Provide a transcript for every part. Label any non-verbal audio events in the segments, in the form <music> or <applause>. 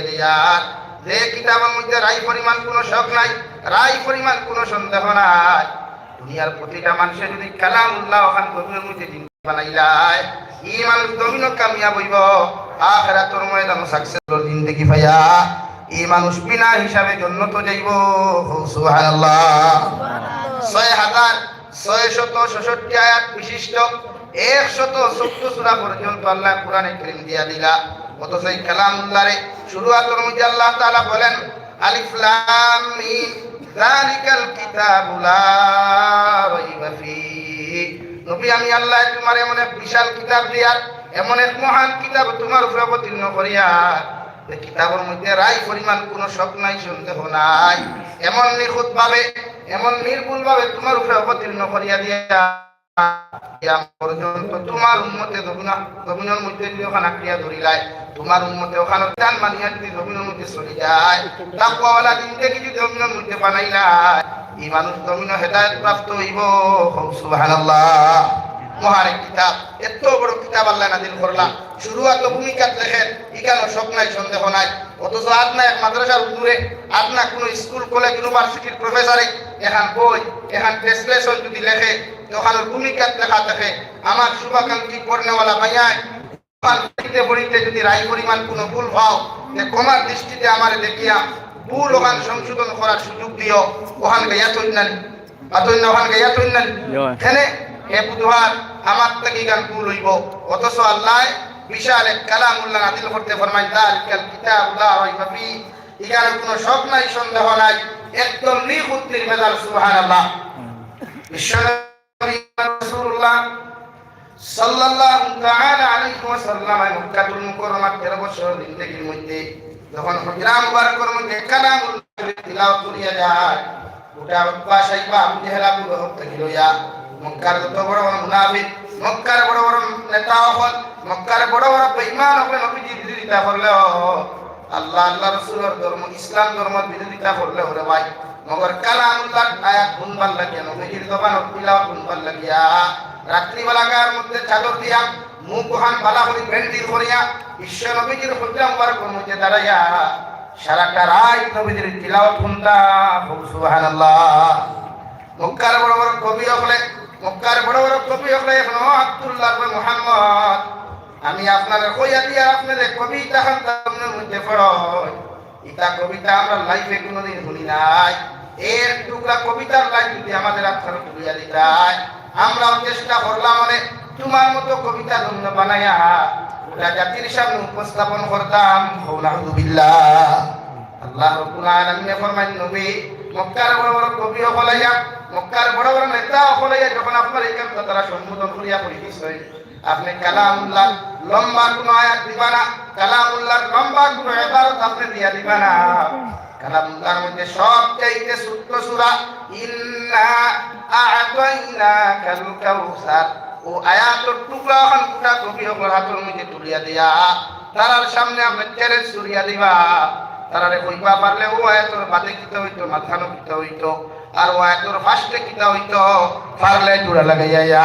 দেয়ার যে কিতাবের মধ্যে রাই পরিমাণ কোনো শখ নাই রাই পরিমাণ কোনো সন্দেহ নাই। দুনিয়ার প্রতিটা মানুষের যদি গভীরের মধ্যে যাইব। ছয় হাজার ছয় শত বিশিষ্ট, একশত পর্যন্ত আল্লাহ কোরআনে কারীম দিয়া দিলা। অথচ এই কালামুল্লাহরে শুরুয়াতের মধ্যে আল্লাহ তাআলা বলেন, আলিফ লাম মিম, যালিকাল কিতাবু নবী, আমি আল্লাহ তোমার এমন এক বিশাল কিতাব দিয়ার এমন এক মহান কিতাব তোমার উপরে অবতীর্ণ করিয়া কিতাবের মধ্যে রায় পরিমাণ কোনো শক নাই, সন্দেহ নাই। এমন নিখুঁত ভাবে এমন নির্ভুল ভাবে তোমার উপরে অবতীর্ণ করিয়া দিয়া পর্যন্ত এত বড় কিতাব আল্লাহ নাজিল করলাম। শুরুয়াত ভূমিকা দেখেন ইকানো শখ নাই, সন্দেহ নাই। অথচ আপনা এক মাদ্রাসার দূরে আপনা কোনো স্কুল, কলেজ, ইউনিভার্সিটির প্রফেসরে এখান বই, এখান ট্রান্সলেশন যদি লেখে ওখানের ভূমিকা লেখা থাকে আমার শুভাকাঙ্ক্ষী পড়নেওয়ালা ভাইয়ায় পড়িতে পড়িতে যদি রায় পরিমাণ কোনো ভুল ভাও যে কমার দৃষ্টিতে আমার দেখিয়া ভুল ওখান সংশোধন করার সুযোগ দিও। ওখান গাইয়া তৈনালি আতৈন্য ওখান গাইয়া তৈনালি এখানে হে বুধবার আমার থেকে গান ভুল হইব। অথচ আল্লাহ বিশাল এক কালামুল্লাহ নাজিল করতে ফরমাই দালিকাল কিতাবুল্লাহ রাইবা ফি। এখানে কোনো শক নাই সন্দেহ নাই। একদম নিখুঁত সুবহানাল্লাহ। সাল্লাল্লাহু তাআলা আলাইহি ওয়াসাল্লাম মক্কাতুল মুকাররমা 13 বছর জিন্দেগির মধ্যে যখন হজরা মুবারকের মধ্যে কালামুল্লাহ তিলাওয়াত করিয়া যায়, গোটা বাসাই বা আবু জেহেল আবু লহব থেকে লইয়া মক্কার যত বড় বড় মুনাফিক, মক্কার বড় বড় নেতা হল, মক্কার বড় বড় বেঈমান হলে নবীজি বিরোধিতা করলেও, আল্লাহ আল্লাহ রাসূলের ধর্ম, ইসলাম ধর্ম বিরোধিতা করলে ভাই মগর কালামুল্লাহ আয়াত গুনবার লাগিয়া, নবীজির দবান তিলাওয়াত গুনবার লাগিয়া গায়ের মধ্যে চাদর দিয়া, মুখ ওখান বালা করি বেন্ডির করিয়া, বিশ্ব নবীজির হজ্জা মুবারকের মধ্যে দাঁড়াইয়া, সারাটা রাত নবীজির তিলাওয়াত শুনতা সুবহানাল্লাহ। মক্কার বড় বড় কবি হলে, মক্কার বড় বড় কবি হলে এখন আব্দুল্লাহ মুহাম্মদ। আমি আপনার কইয়া দিয়া, আপনাদের কবিতা খান্তামের মধ্যে পড়ই ইটা কবিতা আমরা লাইফে কোনোদিন শুনি নাই। এর টুকরা কবিতার লাইফ যদি আমাদের আপনার তুলিয়া দিতাই আমরাও চেষ্টা করলাম মানে তোমার মতো কবিতা ধন্য বানাইয়া ওটা জাতির সামনে উপস্থাপন করতাম। বিল্লাহ আল্লাহ রব্বুল আলামিন ফরমান নবী, মক্কার বড় বড় কবি হলাইয়া মক্কার বড় বড় নেতা হলাইয়া যখন আপনার এই কামটা তারা সম্বোধন করিয়া পরিচিত আপনি কালামুল্লাহ লম্বা কোন আয়াত দিবা না কালামুল্লাহ লম্বা কোন ইবারত আপনি দিয়া দিবা না। কালামুল্লাহর মধ্যে সব চাইতে ছোট্ট সূরা, ইন্না আ'তাইনাকাল কাউসার। ও আয়াতের টুকরা এখন গোটা কবি হকল হাতের মধ্যে তুলিয়া দিয়া, তারার সামনে আপনি চ্যালেঞ্জ তুলিয়া দিবা। তারারে কইবা, পারলে ও আয়াতর বাদে কিতা হইতো, মাথানো কিতা হইতো, আর ও আয়াতর ফার্স্টে কিতা হইতো, পারলে জোড়া লাগাইয়া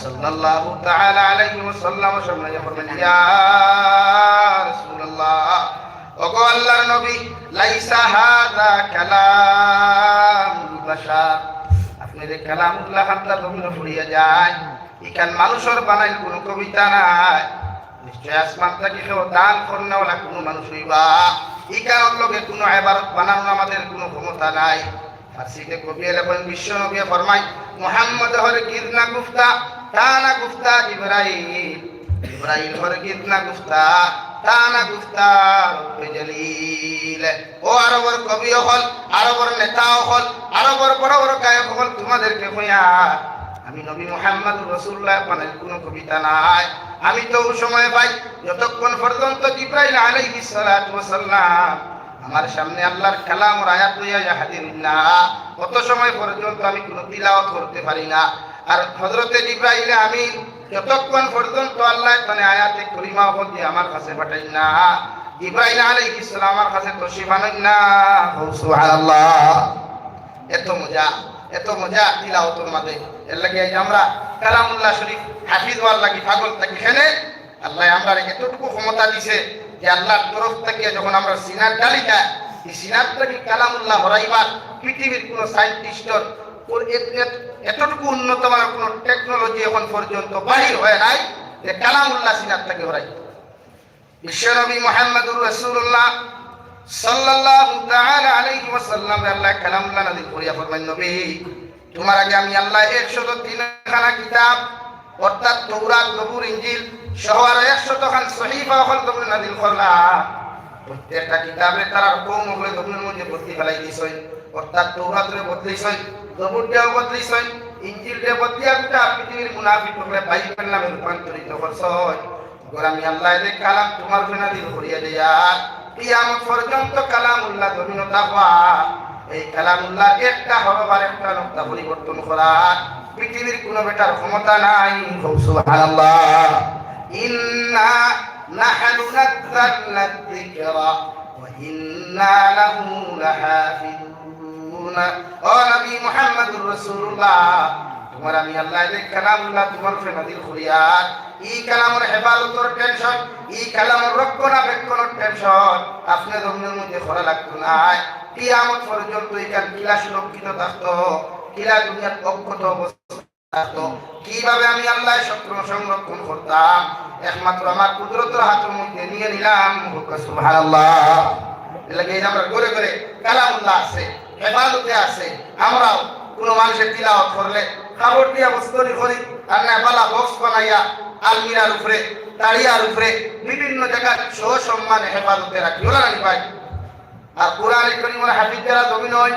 সাল্লাল্লাহু তাআলা আলাইহি ওয়াসাল্লাম সামনে ফরমান ইয়া রাসূলুল্লাহ, ওগো আল্লাহর নবী, লাইসা হাযা কালামুল বাশার। আপনি যে কালামুল্লাহ হামদা জমিনে ফুরিয়া যায় এখান মানুষের বানাইল কোনো কবিতা নাই। নিশ্চয় আসমান থেকে কেউ দান করনেওয়ালা কোনো মানুষ হইবা এই কারণ লোকে কোনো এবারত বানানোর আমাদের কোনো ক্ষমতা নাই। ফার্সিতে কবি এলেন বিশ্ব নবী ফরমাই মোহাম্মদ হর গিরনা গুফতা তানা গুফতা ইব্রাহিম। ইব্রাহিম হর গিরনা গুফতা। তানা গুফতা রব্বে জলিল। ও আরবর কবি হল, আরবর নেতা হল, আরবর বড় বড় গায়ক হল তোমাদেরকে কইয়া আমি নবী মোহাম্মদ রসুল্লাহ পানের কোনো কবিতা নাই। আমি তো সময় পাই যতক্ষণ পর্যন্ত জিব্রাইল আলাইহিস সালাতু আমার সামনে আল্লাহর কালাম ও আয়াত লইয়া হাজির না কত সময় পর্যন্ত আমি কোনো তিলাওয়াত করতে পারি না। আর হযরতে জিব্রাইল আমি যতক্ষণ পর্যন্ত আল্লাহ তানে আয়াতে করিমা বলতে আমার কাছে পাঠাই না, জিব্রাইল আলাইহিস সালাম আমার কাছে তশরিফ আনেন না। সুবহানাল্লাহ, এত মজা এত মজা তিলাওয়াতের মাঝে। এর লাগে আমরা কালামুল্লাহ শরীফ হাফিজ হওয়ার লাগি পাগল থাকি এখানে আল্লাহ আমরা এতটুকু ক্ষমতা দিছে যে আল্লাহর তরফ থেকে যখন আমরা সিনার ডালিকা এই সিনার থেকে কালামুল্লাহ হরাইবার পৃথিবীর কোনো সায়েন্টিস্টর এতটুকু উন্নত মানের কোনো টেকনোলজি এখন পর্যন্ত বাহির হয় নাই যে কালামুল্লাহ সিনার থেকে হরাই। বিশ্বনবী মোহাম্মদুর রাসূলুল্লাহ সাল্লাল্লাহু তাআলা আলাইহি ওয়াসাল্লাম আল্লাহ কালামুল্লাহ নাযিল করিয়া ফরমান নবী, তোমার আগে আমি আল্লাহ 103 খানা কিতাব, অর্থাৎ তৌরাত জবুর ইনজিল সহ আর 100 খান সহিফা হল তোমরা নাযিল করলাম। প্রত্যেকটা কিতাবে তারা কৌম হলে জবুরের মধ্যে ভর্তি ফেলাই দিছই। অর্থাৎ তৌরাতরে বদলাইছই জবুরটাও বদলাইছই ইনজিলটা বদলিয়া গোটা পৃথিবীর মুনাফিক হলে বাইবেল নামে রূপান্তরিত করছই এবার আমি আল্লাহ এদের কালাম, তোমার জন্য দিল করিয়া দেয়া। কিয়ামত পর্যন্ত কালামুল্লাহ জমিন থাকবা এই কালামুল্লাহ একটা আর একটা নক্তা পরিবর্তন করা। পৃথিবীর কোনো বেটার ক্ষমতা নাই। সুবহানাল্লাহ। ইন্না নাহনু নাযালনা যিকরা, ওয়া ইন্না লাহু তোমার আমি আল্লাহ ই হেফাজতর টেনশন ই টেনশন আপনি করা লাগতো কিলা সুরক্ষিত অক্ষত কীভাবে আমি আল্লাহ শত্রু সংরক্ষণ করতাম? একমাত্র আমার কুদরতের হাতের মধ্যে নিয়ে নিলাম। সুবহানাল্লাহ। আমরা করে করে কালামুল্লাহ আছে। হেফাজতে আছে। আমরাও কোনো মানুষের তিলাওয়াত করলে খাবার দিয়া বস্তরি করি আর না বালা বক্স বানাইয়া আলমিরার উপরে, তাড়িয়ার উপরে বিভিন্ন জায়গায় সহ সম্মানে হেফাজতে রাখি। ওলা রাখি ভাই? আর কোরআন করিমের হাফিজ যারা জমি নয়।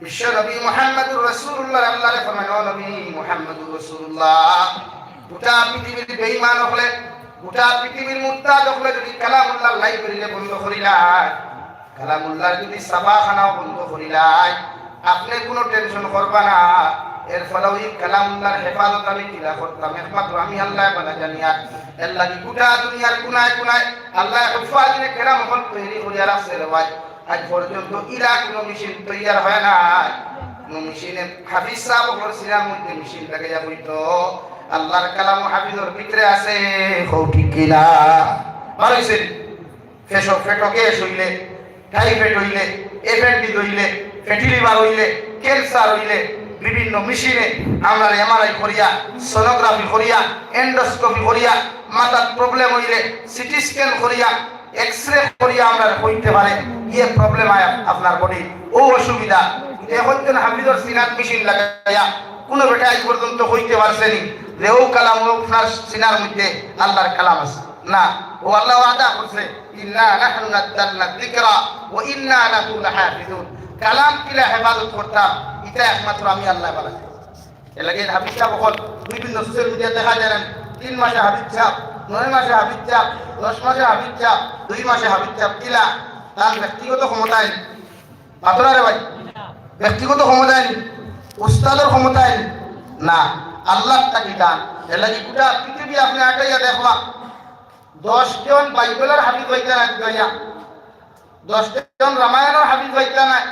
বিশ্ব নবী মোহাম্মদুর রাসূলুল্লাহ আল্লাহ ফরমান নবী মোহাম্মদুর রাসূলুল্লাহ, গোটা পৃথিবীর বেঈমান হলে, গোটা পৃথিবীর মুত্তাদ হলে যদি কালামুল্লাহ লাইব্রেরিতে বন্ধ করিলাই কালামুল্লাহ যদি সাবাখানাও বন্ধ করিলাই, আপনি কোনো টেনশন করবা না। এর ফলে ওই কালামুল্লাহর হেফাজত আমি কিলা করতাম। একমাত্র আমি আল্লাহ বানা জানিয়া এর লাগি গোটা দুনিয়ার কোনায় কোনায় আল্লাহ হুফাজিনে কেরাম হল তৈরি করিয়া রাখছে রে ভাই। আজ পর্যন্ত ইরা কোনো মেশিন তৈয়ার হয় না কোনো মেশিনে হাফিজ সাহেব সিনার মধ্যে মেশিন লাগে যা হইতো। আল্লাহর কালাম হাফিজর ভিতরে আছে হো ঠিক কিনা মারাইছে ফেসো, ফেটো গ্যাস হইলে? টাইফয়েড হইলে এফেন্ডিস হইলে ফ্যাটি লিভার হইলে ক্যান্সার হইলে, বিভিন্ন মেশিনে আমরা এমআরআই করিয়া সোনোগ্রাফি করিয়া এন্ডোস্কোপি করিয়া, মাথার প্রবলেম হইলে সিটি স্ক্যান করিয়া এক্সরে করিয়া আমরা হইতে পারে। ইয়ে প্রবলেম আয় আপনার বডি ও অসুবিধা। এখন যেন হাফিজর সিনার মেশিন লাগাইয়া, কোনো বেটা আজ পর্যন্ত হইতে পারছেনি যে ও কালাম আপনার সিনার মধ্যে আল্লাহর কালাম আছে। না, ও আল্লাহ আদা করছে, ইন্না নাহনু নাযালনা যিকরা ওয়া ইন্না লাহু লাহাফিজুন কালাম কিলা হেফাজত করতাম, এটা একমাত্র আমি আল্লাহ বলা এর লাগে হাবিজ সাহেব হল বিভিন্ন সোশ্যাল মিডিয়া দেখা যায় তিন মাসে হাবিজ সাহেব, নয় মাসে হাবিজ সাহেব, দশ মাসে হাবিজ সাহেব, দুই মাসে হাবিজ সাহেব কিলা তার ব্যক্তিগত ক্ষমতায় পাতলা রে ভাই, ব্যক্তিগত ক্ষমতায় উস্তাদের ক্ষমতায় না আল্লাহ তাকে দান এর লাগে গোটা পৃথিবী আপনি আটাইয়া দেখবা দশজন বাইবেলের হাবিজ হইতে না দুনিয়া। দশজন রামায়ণের হাবিজ হইতে নাই।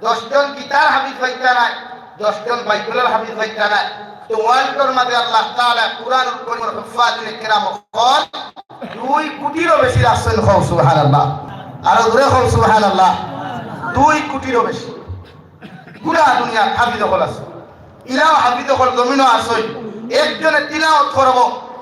দশজন গীতার হাবিজ হইতে নাই। দশজন বাইবেলের হাবিজ হইতে নাই। তো ওয়ার্ল্ডের মাঝে আল্লাহ তাআলা কুরআনুল কারীমের হুফাজিনে কিরাম কল দুই কোটিরও বেশি রাসূল হও, সুবহানাল্লাহ। আর দূরে হও, সুবহানাল্লাহ। দুই কোটিরও বেশি। পুরা দুনিয়া হাবিজ হল আছে। ইরাও হাবিজ হল জমিনও আসই একজনে তিলাওয়াত করব।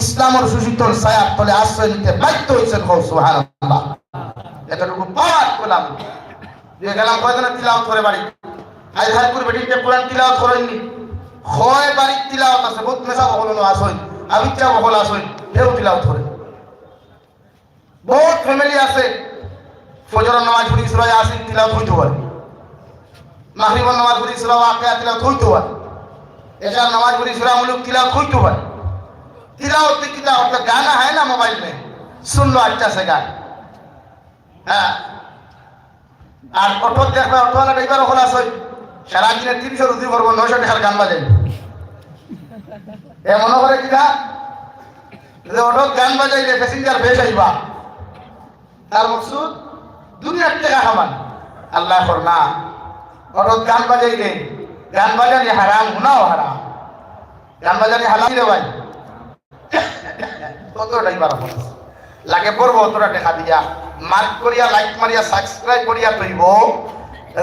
ইসলামের সুশীতল ছায়ার তলে আশ্রয় নিতে বাধ্য হয়েছেন সুবহানাল্লাহ। এতটুকু পাওয়ার করলাম। যে গেলাম কয়দিন তিলাওয়াত করে বাড়ি? আজ হাইপুর বেটিতে কোরআন তিলাওয়াত করেননি। হয় বাড়ির তিলাওয়াত আছে, বহুত মেশা বহল আসই আবিচ্ছা বহল আসই হেও তিলাওয়াত করে। বহুত ফ্যামিলি আছে ফজর নামাজ পড়ি সুরা ইয়াসিন তিলাওয়াত হইতে পারে। মাগরিব নামাজ পড়ি সুরা ওয়াকিয়া তিলাওয়াত হইতে পারে। এশার নামাজ পড়ি সুরা মুলুক তিলাওয়াত হইতে পারে। तिलावत की तिलावत का गाना है ना मोबाइल में सुन लो अच्छा से गान হ্যাঁ আর অটো দেখবে অটোওয়ালা ড্রাইভার ওখানে আসই সারাদিনে তিনশো রুটি করবো নশো টাকার গান বাজাই এ মনে করে কি না যে অটো গান বাজাইলে প্যাসেঞ্জার বেশ আইবা তার মকসুদ দুনিয়ার টাকা খাবান আল্লাহ কর না অটো গান বাজাইলে গান বাজানি হারাম গুনাও হারাম গান বাজানি হালাম রে ভাই ততটাই বার হল লাগে পড়ব, অতটা দেখা দিয়া। মার্ক করিয়া লাইক মারিয়া সাবস্ক্রাইব করিয়া তৈব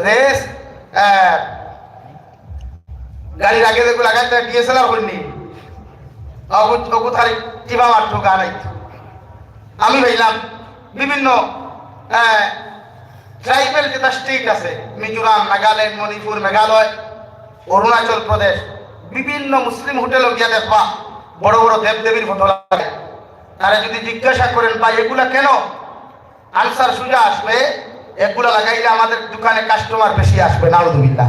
রেস গাড়ির আগে দেখো লাগাইতে ডিএসএলআর হইনি। অগুথারি টিবা মাত্র গান আমি ভাইলাম, বিভিন্ন ট্রাইবেল যেটা স্টেট আছে, মিজোরাম, নাগাল্যান্ড, মণিপুর, মেঘালয়, অরুণাচল প্রদেশ, বিভিন্ন মুসলিম হোটেল গিয়া দেখবা। বড় বড় দেব দেবীর ফটো লাগে। তারা যদি জিজ্ঞাসা করেন ভাই এগুলা কেন? আনসার সোজা আসবে এগুলা লাগাইলে আমাদের দোকানে কাস্টমার বেশি আসবে নারুদুবিল্লা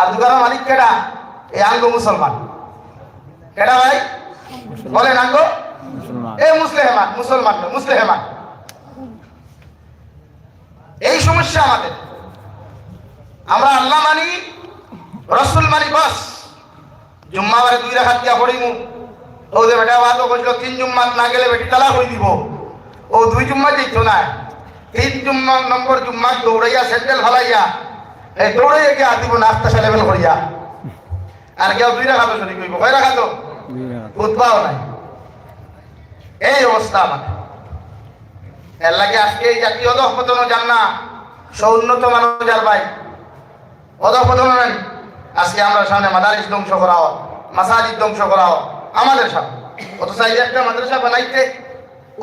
আর দোকানের মালিক কেডা? এই আঙ্গ মুসলমান। কেডা ভাই? বলেন আঙ্গ। এ মুসলেমান মুসলমান নয়, মুসলেমান এই সমস্যা আমাদের। আমরা আল্লাহ মানি রসুল মানি বাস। জুম্মাবারে দুই রাখাত দিয়া পড়িমু। ও যে বেটা বাদ বলছিল তিন জুম্মাত না গেলে বেটি তালা হয়ে দিব। ও দুই জুম্মা যেত না। তিন জুম্মা নম্বর জুম্মা দৌড়াইয়া স্যান্ডেল ফলাইয়া এই দৌড়াইয়া গিয়ে দিব নাস্তা সেলেবেল করিয়া। আর কেউ দুই রাখাতো শরীর কইব কয় রাখাতো। উৎপাও নাই। এই অবস্থা আমাদের। এর লাগে আজকে এই জাতীয় অধঃপতন যান না সৌন্নত মানুষ যার ভাই। অধঃপতন নাই। আজকে আমরা সামনে মাদারিস ধ্বংস করাও, মাসাজিদ ধ্বংস করা করাও, আমাদের সামনে। অথচ এই একটা মাদ্রাসা বানাইতে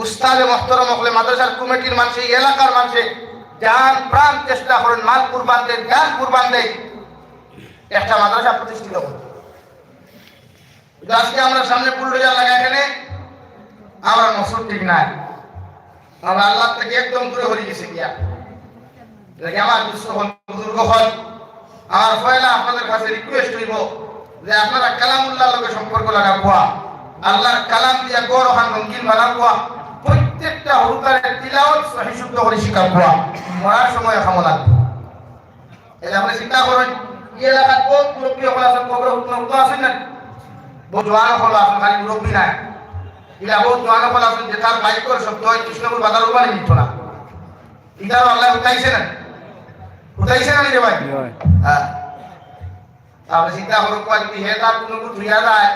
উস্তাদে মহতরম হলে মাদ্রাসার কমিটির মানুষ এলাকার মানুষে যান প্রাণ চেষ্টা করেন, মাল কুরবান দেন, জ্ঞান কুরবান দেয় একটা মাদ্রাসা প্রতিষ্ঠিত করে আজকে আমরা সামনে বুলডোজার লাগাই এখানে, আমরা মসুর ঠিক নাই। আমরা আল্লাহ থেকে একদম দূরে হয়ে গেছি গিয়া। আমার দুঃস্থ হল বুজুর্গ হল আমার পয়লা আপনাদের কাছে রিকোয়েস্ট হইব যে আপনারা কালামুল্লাহ লোকের সম্পর্ক লাগাবো আল্লাহর কালাম দিয়া গড় ওখান রঙ্গিন বানাবো প্রত্যেকটা হুরুকারের তিলাওয়াত সহি শুদ্ধ করে শিখাবো মরার সময় খামো লাগবে। যে আপনি চিন্তা করেন, এই এলাকার কোন মুরব্বী হল আছেন, কবর হুকুম আছেন না? বহু জোয়ান হল আছেন, খালি মুরব্বী নাই। ইলা বহুত জোয়ান হল আছেন যে তার বাইক করে শব্দ হয় কৃষ্ণপুর বাজার উপানি নিত না। ইটারও আল্লাহ উঠাইছে না। উঠাইছে না রে ভাই হ্যাঁ তাহলে চিন্তা করো কোয়া যদি হে তার কোনো কিছু ধুইয়া যায়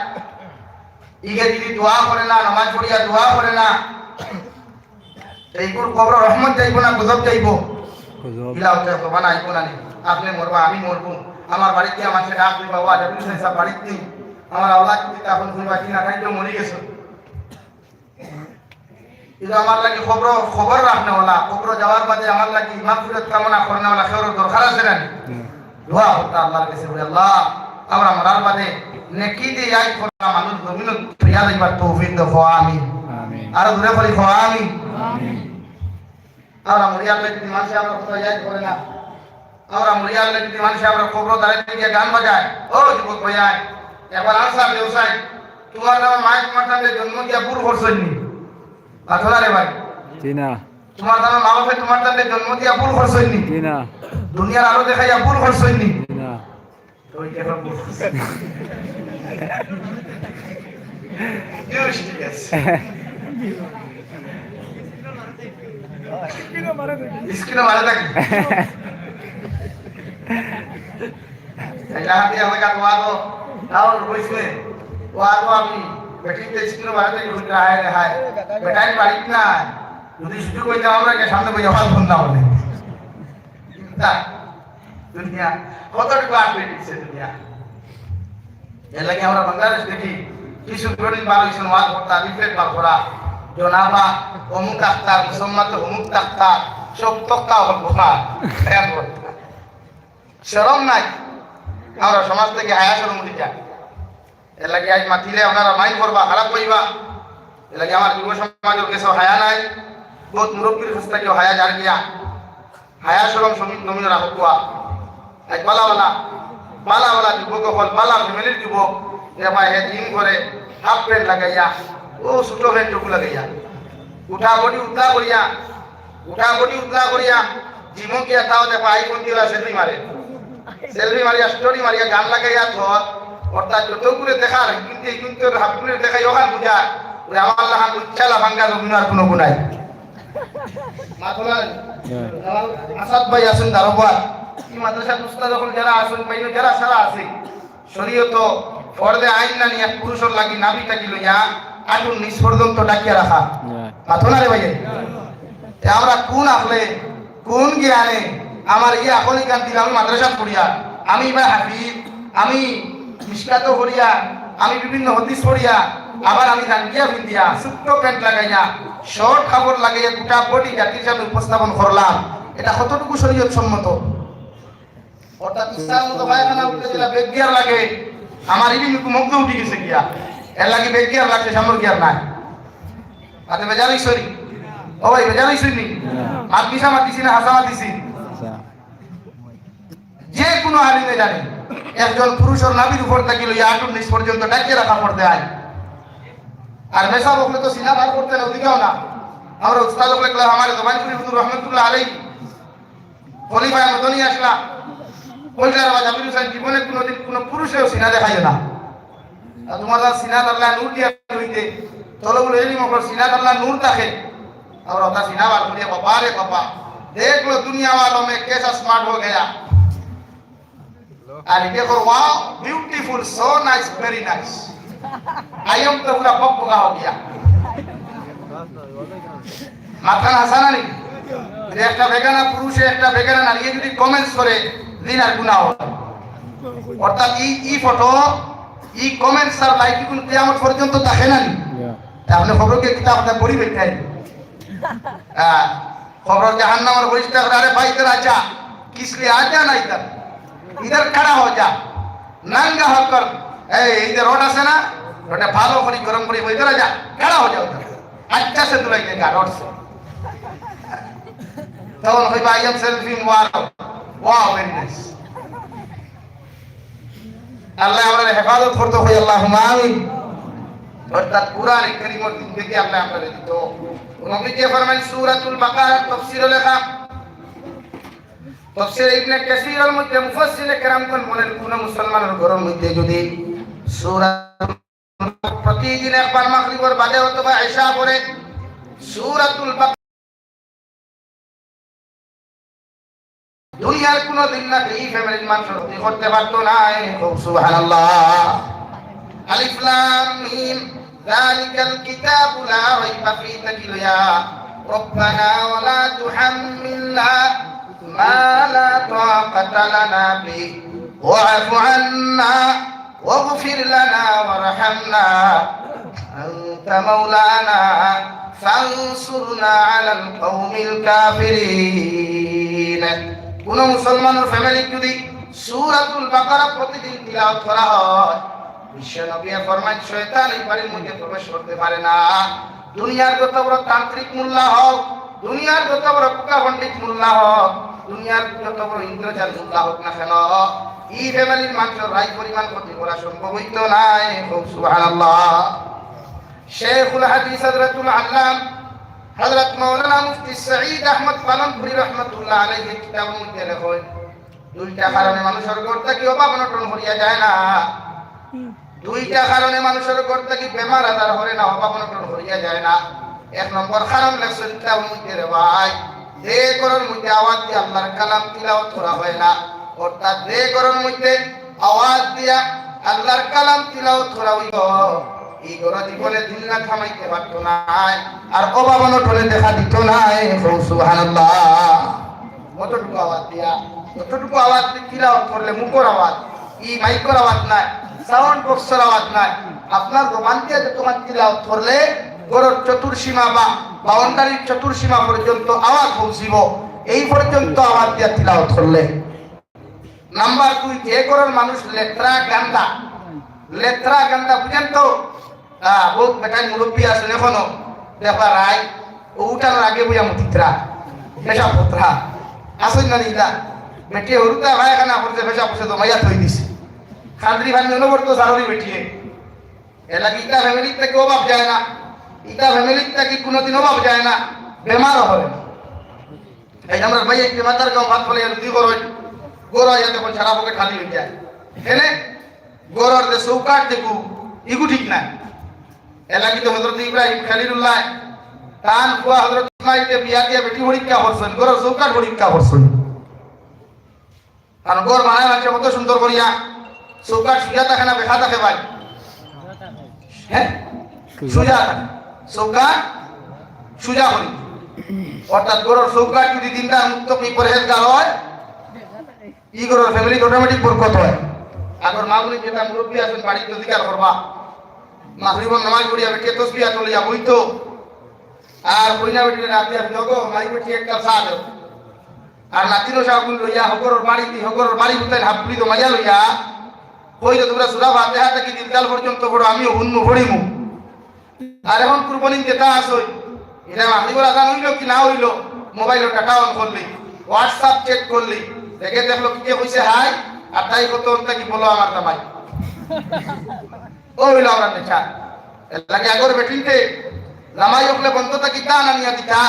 ইগে যদি দোয়া করে না নামাজ পড়িয়া দোয়া করে না এইগুলো কবর রহমত যাইব না গজব যাইব ইলা হচ্ছে তোমার আইব না নি। আপনি মরবা আমি মরবো আমার বাড়িতে আমার সেটা আপনি বাবা আপনি সব বাড়িতে আমার আল্লাহ যদি তখন শুনবা কি না খাইতে মরে গেছো কিন্তু আমার লাগি খবর খবর রাখনে ওলা খবর যাওয়ার বাদে আমার লাগি মাগফিরাত কামনা করনে ওলা খেওর দরকার আছে না দোয়া হতো আল্লাহর কাছে বলে আল্লাহ আমরা মরার বাদে নেকি দিয়ে আই করা মানুষ জমিন ফিরিয়া যাইবার তৌফিক দাও খোয়া আমি আর দূরে করি খোয়া আমি আমরা মরিয়ার লাগি মানুষ আমরা কোথায় যাই করে না। আমরা মরিয়ার লাগি মানুষ আমরা খবর দাঁড়িয়ে গিয়ে গান বাজায় ও যুবক ভাইয়াই এবার আনসার ব্যবসায় তোমার নামে মায়ের তোমার জন্ম দিয়া পুর করছনি আসলে রে ভাই চীনা তোমার নামে মা বাপে তোমার নামে জন্ম দিয়া পুর করছনি চীনা দুনিয়ার আলো দেখাইয়া পুর করছনি চীনা ওই কেন পুর Yes, yes. স্ক্রিনে মারা থাকি এটা হাতে আমাকে কোয়া তো তাও কইছে কোয়া তো আমি বেটিতে মারা থাকি হইতে হায় রে হায় বেটাই বাড়িত না। যদি শুধু কইতে আমরা কে, সামনে কই আমার ফোন না বলে তা, দুনিয়া, কতটুকু আসবে দিচ্ছে দুনিয়া? এর লাগে আমরা বাংলাদেশ দেখি গরিব বার হয়েছেন ওয়াল করতা রিফ্লেক্ট বার করা জনাবা, অমুক আক্তার মুসম্মাত অমুক আক্তার সব তক্তা হল বোমা শরম নাই। আমরা সমাজ থেকে হায়া শরম উঠি এর লাগে আজ মাতিলে আপনারা মাইন্ড করবা খারাপ কইবা এর লাগে আমার যুব সমাজের কাছে হায়া নাই। বহুত মুরব্বীর কাছ থেকে হায়া জার গিয়া। হায়া শরম সমিত নমিন রাখুয়া আজ বালাওয়ালা বালাওয়ালা যুবক হল বালা ফ্যামিলির যুবক। ভাই হে দিন করে হাফ প্যান্ট লাগাইয়া, ও ছোট প্যান্ট টুকু লাগাইয়া। উঠা বডি উতলা করিয়া, উঠা বডি উতলা করিয়া জিমকিয়া তাও দেখো আইফোন দিয়ে সেলফি মারে। সেলফি মারিয়া স্টোরি মারিয়া গান লাগাইয়া তো অর্থাৎ যতগুলো দেখার কিন্তু কিন্তু হাফগুলো দেখাই ওখান বুঝা ওরে আমার লাহান উচ্চালা ভাঙ্গা রবীন্দ্র কোনো গুণাই আসাদ ভাই আসুন দারোবার এই মাদ্রাসার উস্তাদ যখন যারা আসুন বাইন যারা সারা আছে শরীয়ত ফর্দে আইন না নিয়ে পুরুষের লাগি নাবি টাকি লইয়া আটুন নিজ পর্যন্ত ডাকিয়া রাখা। মাথো না রে ভাই আমরা কোন আসলে কোন জ্ঞানে আমার ইয়ে গান দিলাম মাদ্রাসা পড়িয়া আমি এবার হাফিজ আমি মিসকাত করিয়া আমি বিভিন্ন হদিস পড়িয়া আবার আমি রাঙ্গিয়া পিন্দিয়া ছোট্ট প্যান্ট লাগাইয়া শর্ট কাপড় লাগাইয়া গোটা বডি জাতির সামনে উপস্থাপন করলাম। এটা কতটুকু শরীয়ত সম্মত? অর্থাৎ ইসলাম মতো পায়খানা উঠতে দিলা বেগ গিয়ার লাগে। আমার ইবি মুগ্ধ উঠি গেছে গিয়া। এর লাগে বেগ গিয়ার লাগছে সামর গিয়ার নাই। আতে বেজারই সরি ও ভাই বেজারই সরি মাত দিছা মাতিছি না হাসা মাতিছি যে কোনো আলিমে জানে। একজন পুরুষের নাবির উপর থাকি লইয়া আটুর নিচ পর্যন্ত ডাকিয়ে রাখা পড়তে হয় আর মেসা বকলে তো সিনা বার করতে না ওদিকেও না আমরা উস্তাদ বলে গেলাম আমার জবানপুরি হুজুর রহমতুল্লাহ আলাই খলিফা মতনই আসলা বলছে আর জামির হোসেন জীবনে কোনোদিন কোনো পুরুষেও সিনা দেখাই না আর তোমার তার সিনা আল্লাহ নূর দিয়া হইতে তলগুলো এলি মকর সিনা আল্লাহ নূর থাকে और होता सीना वाल मुझे बाबा रे बाबा देख लो दुनिया वालों में कैसा स्मार्ट हो गया And they go, wow, beautiful, so nice, very nice. <laughs> I am the pura pokka ho gaya. মাথা হাসান আলী একটা বেগানা পুরুষে একটা বেগানা নারী যদি কমেন্টস করে দিনার গুণা হবে। অর্থাৎ ই ই ফটো ই কমেন্টস আর লাইক কোন কিয়ামত পর্যন্ত দেখে না আপনি খবরকে কিতাব আপনি পড়িবেন নাই <laughs> খবর জাহান্নামের বহিষ্কার আরে ভাই তারা যা কিসলে আজা নাই তার। इधर खड़ा हो जा नंगा होकर ए इधर रोड से ना रोड भालो करी गरम करी इधर जा खड़ा हो जा उधर अच्छा से तुलाई देगा रोड से तो उन भाई आई एम सेल्फी मुबारक वाह वेरी नाइस আল্লাহ আমাদের হেফাজত করতে হই আল্লাহ আমিন অর্থাৎ কোরআন করিমের দিন থেকে আল্লাহ আমাদের দিত নবী যে ফরমান সূরাতুল বাকারা তাফসীরে লেখা তাফসীর ইবনে কাসীরের মধ্যে মুফাসসির کرام কোন বলেন কোন মুসলমানের ঘরের মধ্যে যদি সূরা প্রতিদিন একবার মাগরিবের বাদে অথবা ঈশা পড়ে সূরাতুল বাকারা দুনিয়ার কোন দিন না এই ফ্যামিলির মানুষ হতে করতে পারতো না খুব সুবহানাল্লাহ আলিফ লাম মিম যালিকাল কিতাবু লা রাইবা ফি তাকিল ইয়া রব্বানা ওয়া লা তুহাম্মিলনা মা লা তাকাতা লানা বি ওয়া'ফু আন্না واغفر لنا وارحمنا أنت مولانا فانصرنا على القوم الكافرين কোন মুসলমানের ফ্যামিলি যদি সূরাতুল বাকারা প্রতিদিন তিলাওয়াত করা হয় বিশ্ব নবী ফরমান শয়তান এই বাড়ির মধ্যে প্রবেশ করতে পারে না দুনিয়ার যত বড় তান্ত্রিক মোল্লা হোক দুনিয়ার যত বড় পোকা পণ্ডিত মোল্লা হোক দুনিয়ার যত বড় ইন্দ্রজাল মোল্লা হোক না কেন এই ফ্যামিলির মানুষের রায় পরিমাণ ক্ষতি করা সম্ভব হইত নাই। খুব সুবহানাল্লাহ। শেখুল হাদিস হযরতুল আল্লাম হযরত মাওলানা মুফতি সঈদ আহমদ পালনপুরি রহমাতুল্লাহ আলাইহি কিতাবের মধ্যে লেখেন দুইটা কারণে মানুষের ঘর থেকে অভাব অনটন হইয়া যায় না। দুইটা কারণে মানুষের ঘর থেকে বেমার আজার হরে না অভাব অনটন হইয়া যায় না। এক নম্বর কারণ লেখছেন কিতাবের মধ্যে রে ভাই। যে ঘরের মধ্যে আওয়াজ দিয়ে আল্লাহর কালাম তিলাওয়াত করা হয় না, অর্থাৎ যে ঘরের মধ্যে আওয়াজ দিয়া আল্লাহর কালাম তিলাওয়াত করা হইব এই ঘরে জীবনে দিন না, থামাইতে পারতো না। আর অভাব অনটনে দেখা দিত না সুবহানাল্লাহ। কতটুকু আওয়াজ দিয়া কতটুকু আওয়াজ তিলাওয়াত করলে মুখর আওয়াজ ই মাইকর আওয়াজ নাই, সাউন্ড বক্সের আওয়াজ নাই। আপনার দিয়ে যে তোমার তিলাওয়াত করলে গরুর চতুর্সীমা বা বাউন্ডারির চতুর্সীমা পর্যন্ত আওয়াজ পৌঁছিব। এই পর্যন্ত আওয়াজ দিয়া তিলাওয়াত করলে। নাম্বার দুই, যে গরুর মানুষ লেত্রা গান্দা। লেত্রা গান্দা বুঝেন তো? বহুত বেটাই মুরব্বী আছেন এখনও। দেখবা রায় উঠানোর আগে বুঝা মুতিত্রা পেশা পুত্রা। আসেন না নিদা বেটি হরুতা ভাই খানা করছে পেশা পুষে তো মাইয়া থই দিছে। খাদ্রি ভাই ননবর তো সাররি বেটিয়ে। এলা কি ইটা ফ্যামিলির থেকে অভাব যায় না। ইটা ফ্যামিলির থেকে কোনোদিন অভাব যায় না বেমারও হবে। না এই আমরা ভাই, একটি মাতার গাঁও ভাত বলে দুই করো গোড়া যাতে কোন সারা পকেট খালি হয়ে যায় হেনে গোড়ার যে চৌকাট দেখু, ইগু ঠিক না এলা কিন্তু হজরত ইব্রাহিম খালিলুল্লাহ তান ফুয়া হজরত ইসমাইলকে বিয়া দিয়া বেটি পরীক্ষা করছেন গোড়ার চৌকাট পরীক্ষা করছেন। কারণ গোর মানায় মানছে কত সুন্দর করিয়া। চৌকাট সুজা থাকে না বেখা থাকে ভাই। হ্যাঁ? সুজা থাকে। চৌকাট সুজা করি অর্থাৎ গরুর চৌকাট যদি তিনটা মুক্ত কি পরেজগার হয়, ই গরুর ফ্যামিলি অটোমেটিক বরকত হয়। আগর মাগুলি যেটা মুরব্বী আছেন বাড়িতে অধিকার করবা। মাগরিবন নামাজ পড়িয়া বেটিয়ে তসবিয়া চলিয়া বইতো? আর কইনা বেটিয়ে রাতে আমি লগো মাই বেটি একটা দেও। আর নাতিনো সাগুন লইয়া, হগরর বাড়ি দি হগরর বাড়ি উঠাই হাপুলি তো মাইয়া লইয়া। কইলে, তোমরা সুরা ভাত দেখা থাকি দিনকাল পর্যন্ত বড় আমিও হুন্নু ভরিমু আর এখন কুরবানির ডেটা আসই এটা মাগরিবর আজান হইল কি না হইল, মোবাইলের টাকা অন করলি হোয়াটসঅ্যাপ চেক করলি, দেখে দেখল কি কইছে হাই, আর তাই কত অন্তা কি বলো আমার দামাই ও হইল আমার নেচা লাগে আগর বেটিনতে জামাই হকলে বন্ধ থাকি তা না নিয়া দিতা?